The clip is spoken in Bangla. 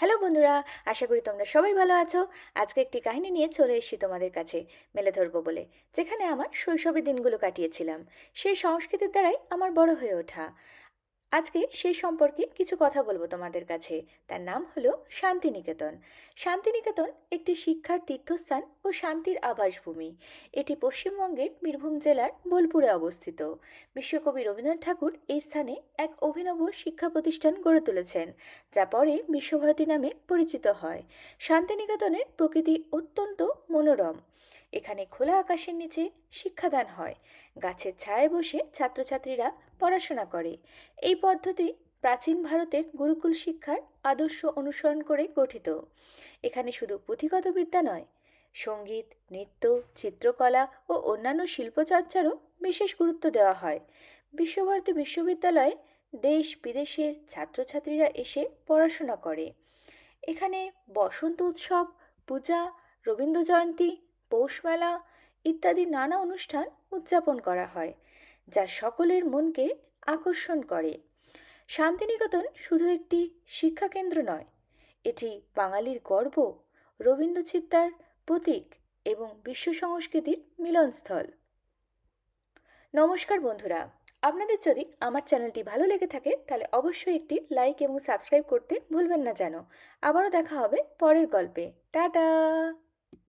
হ্যালো বন্ধুরা, আশা করি তোমরা সবাই ভালো আছো। আজকে একটি কাহিনী নিয়ে চলে এসেছি তোমাদের কাছে, মেলে ধরবো বলে, যেখানে আমার শৈশবের দিনগুলো কাটিয়েছিলাম। সেই সংস্কৃতির দ্বারাই আমার বড় হয়ে ওঠা। আজকে সেই সম্পর্কে কিছু কথা বলব তোমাদের কাছে। তার নাম হলো শান্তিনিকেতন। শান্তিনিকেতন একটি শিক্ষার তীর্থস্থান ও শান্তির আবাসভূমি। এটি পশ্চিমবঙ্গের বীরভূম জেলার বোলপুরে অবস্থিত। বিশ্বকবি রবীন্দ্রনাথ ঠাকুর এই স্থানে এক অভিনব শিক্ষা প্রতিষ্ঠান গড়ে তুলেছেন, যা পরে বিশ্বভারতী নামে পরিচিত হয়। শান্তিনিকেতনের প্রকৃতি অত্যন্ত মনোরম। এখানে খোলা আকাশের নিচে শিক্ষাদান হয়। গাছের ছায়ায় বসে ছাত্রছাত্রীরা পড়াশোনা করে। এই পদ্ধতি প্রাচীন ভারতের গুরুকুল শিক্ষার আদর্শ অনুসরণ করে গঠিত। এখানে শুধু পুঁথিগত বিদ্যা নয়, সংগীত, নৃত্য, চিত্রকলা ও অন্যান্য শিল্পচর্চারও বিশেষ গুরুত্ব দেওয়া হয়। বিশ্বভারতী বিশ্ববিদ্যালয়ে দেশ বিদেশের ছাত্রছাত্রীরা এসে পড়াশোনা করে। এখানে বসন্ত উৎসব, পূজা, রবীন্দ্র জয়ন্তী পৌষ মেলা ইত্যাদি নানা অনুষ্ঠান উদযাপন করা হয়, যা সকলের মনকে আকর্ষণ করে। শান্তিনিকেতন শুধু একটি শিক্ষাকেন্দ্র নয়, এটি বাঙালির গর্ব, রবীন্দ্রচিত্তার প্রতীক এবং বিশ্ব সংস্কৃতির মিলনস্থল। নমস্কার বন্ধুরা, আপনাদের যদি আমার চ্যানেলটি ভালো লেগে থাকে, তাহলে অবশ্যই একটি লাইক এবং সাবস্ক্রাইব করতে ভুলবেন না যেন। আবারও দেখা হবে পরের গল্পে। টাটা!